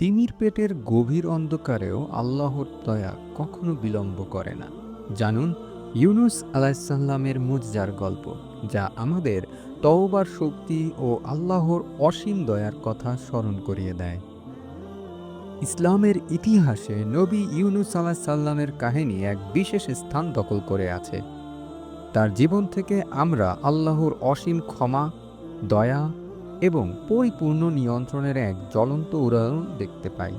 তিমির পেটের গভীর অন্ধকারেও আল্লাহর দয়া কখনো বিলম্ব করে না। জানুন, ইউনুস আলাইসাল্লামের মুজজার গল্প, যা আমাদের তওবার শক্তি ও আল্লাহর অসীম দয়ার কথা স্মরণ করিয়ে দেয়। ইসলামের ইতিহাসে নবী ইউনুস আলাহিসাল্লামের কাহিনী এক বিশেষ স্থান দখল করে আছে। তার জীবন থেকে আমরা আল্লাহর অসীম ক্ষমা, দয়া এবং পরিপূর্ণ নিয়ন্ত্রণের এক জ্বলন্ত উদাহরণ দেখতে পাই।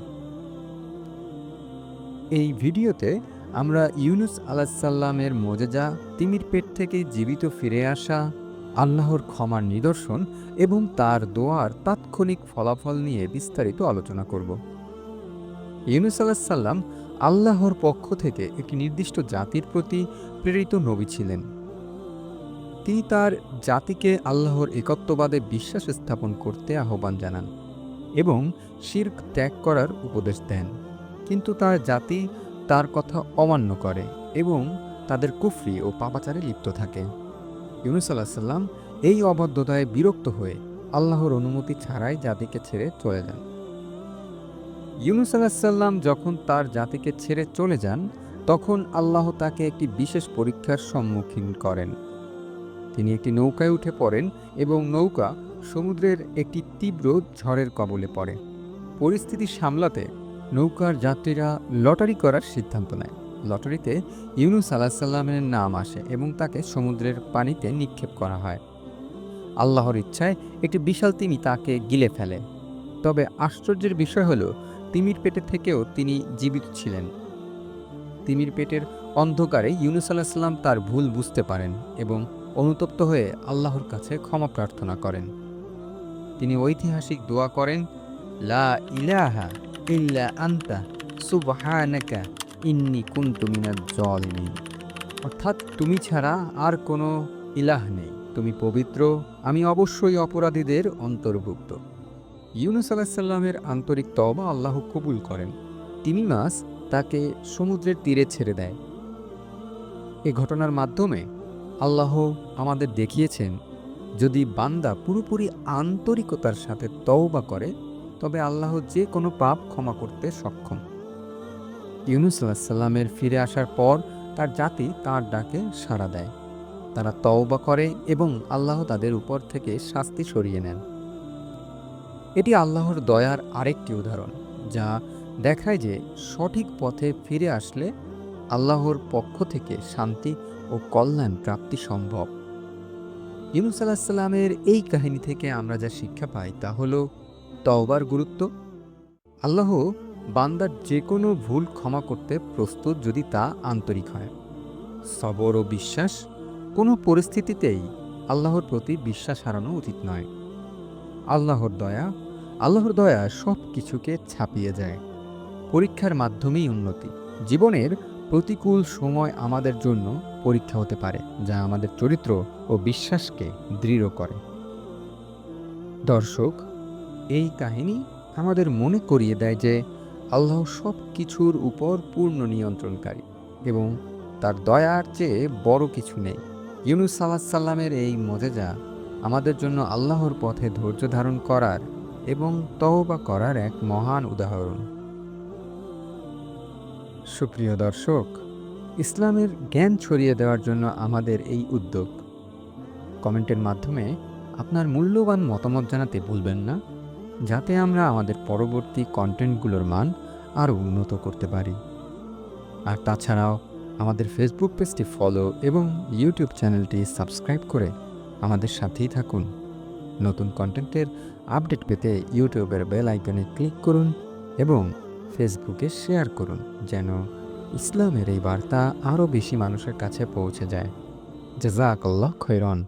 এই ভিডিওতে আমরা ইউনুস আলাহিসাল্লামের মোজেজা, তিমির পেট থেকে জীবিত ফিরে আসা, আল্লাহর ক্ষমার নিদর্শন এবং তার দোয়ার তাৎক্ষণিক ফলাফল নিয়ে বিস্তারিত আলোচনা করব। ইউনুস আলাহিসাল্লাম আল্লাহর পক্ষ থেকে একটি নির্দিষ্ট জাতির প্রতি প্রেরিত নবী ছিলেন। তিনি তার জাতিকে আল্লাহর একত্ববাদে বিশ্বাস স্থাপন করতে আহ্বান জানান এবং শির্ক ত্যাগ করার উপদেশ দেন। কিন্তু তার জাতি তার কথা অমান্য করে এবং তাদের কুফরি ও পাপাচারে লিপ্ত থাকে। ইউনুস আল্লাহ সাল্লাম এই অবাধ্যতায় বিরক্ত হয়ে আল্লাহর অনুমতি ছাড়াই জাতিকে ছেড়ে চলে যান। ইউনুস আল্লাহ সাল্লাম যখন তার জাতিকে ছেড়ে চলে যান, তখন আল্লাহ তাকে একটি বিশেষ পরীক্ষার সম্মুখীন করেন। তিনি একটি নৌকায় উঠে পড়েন এবং নৌকা সমুদ্রের একটি তীব্র ঝড়ের কবলে পড়ে। পরিস্থিতি সামলাতে নৌকার যাত্রীরা লটারি করার সিদ্ধান্ত নেয়। লটারিতে ইউনুস আলাহ সাল্লামের নাম আসে এবং তাকে সমুদ্রের পানিতে নিক্ষেপ করা হয়। আল্লাহর ইচ্ছায় একটি বিশাল তিমি তাকে গিলে ফেলে। তবে আশ্চর্যের বিষয় হলো, তিমির পেটে থেকেও তিনি জীবিত ছিলেন। তিমির পেটের অন্ধকারে ইউনুস আলাহ সাল্লাম তার ভুল বুঝতে পারেন এবং অনুতপ্ত হয়ে আল্লাহর কাছে ক্ষমা প্রার্থনা করেন। তিনি ঐতিহাসিক দোয়া করেন, লা ইলাহা ইল্লা আন্তা, সুবহানাকা ইন্নি কুনতু মিনাজ জালিমিন। অর্থাৎ তুমি ছাড়া আর কোনো ইলাহ নেই। তুমি পবিত্র, আমি অবশ্যই অপরাধীদের অন্তর্ভুক্ত। ইউনুস আলাহিসাল্লামের আন্তরিক তবা আল্লাহ কবুল করেন। তিনি মাস তাকে সমুদ্রের তীরে ছেড়ে দেয়। এ ঘটনার মাধ্যমে আল্লাহ আমাদের দেখিয়েছেন, যদি বান্দা পুরোপুরি আন্তরিকতার সাথে তওবা করে, তবে আল্লাহ যে কোনো পাপ ক্ষমা করতে সক্ষম। ইউনুস সাল্লামের ফিরে আসার পর তার জাতি তার ডাকে সাড়া দেয়। তারা তওবা করে এবং আল্লাহ তাদের উপর থেকে শাস্তি সরিয়ে নেন। এটি আল্লাহর দয়ার আরেকটি উদাহরণ, যা দেখায় যে সঠিক পথে ফিরে আসলে আল্লাহর পক্ষ থেকে শান্তি ও কল্যাণ প্রাপ্তি সম্ভব। ইউনুস আলাহিসাল্লামের এই কাহিনী থেকে আমরা যা শিক্ষা পাই তা হল তওবার গুরুত্ব। আল্লাহ বান্দার যে কোনো ভুল ক্ষমা করতে প্রস্তুত যদি তা আন্তরিক হয়। সবর ও বিশ্বাস কোনো পরিস্থিতিতেই আল্লাহর প্রতি বিশ্বাস হারানো উচিত নয়। আল্লাহর দয়া আল্লাহর দয়া সব কিছুকে ছাপিয়ে যায়। পরীক্ষার মাধ্যমেই উন্নতি, জীবনের প্রতিকূল সময় আমাদের জন্য পরীক্ষা হতে পারে, যা আমাদের চরিত্র ও বিশ্বাসকে দৃঢ় করে। দর্শক, এই কাহিনী আমাদের মনে করিয়ে দেয় যে আল্লাহ সব কিছুর উপর পূর্ণ নিয়ন্ত্রণকারী এবং তার দয়ার চেয়ে বড় কিছু নেই। ইউনুস সাল্লাহ সাল্লামের এই মজেজা আমাদের জন্য আল্লাহর পথে ধৈর্য ধারণ করার এবং তওবা করার এক মহান উদাহরণ। সুপ্রিয় দর্শক, ইসলামের জ্ঞান ছড়িয়ে দেওয়ার জন্য আমাদের এই উদ্যোগ। কমেন্টের মাধ্যমে আপনার মূল্যবান মতামত জানাতে ভুলবেন না, যাতে আমরা আমাদের পরবর্তী কন্টেন্টগুলোর মান আরও উন্নত করতে পারি। আর তাছাড়াও আমাদের ফেসবুক পেজটি ফলো এবং ইউটিউব চ্যানেলটি সাবস্ক্রাইব করে আমাদের সাথেই থাকুন। নতুন কন্টেন্টের আপডেট পেতে ইউটিউবের বেল আইকনে ক্লিক করুন এবং ফেসবুকে শেয়ার করুন, যেন ইসলামের এই বার্তা আরও বেশি মানুষের কাছে পৌঁছে যায়। জাজাক আল্লাহ খৈরন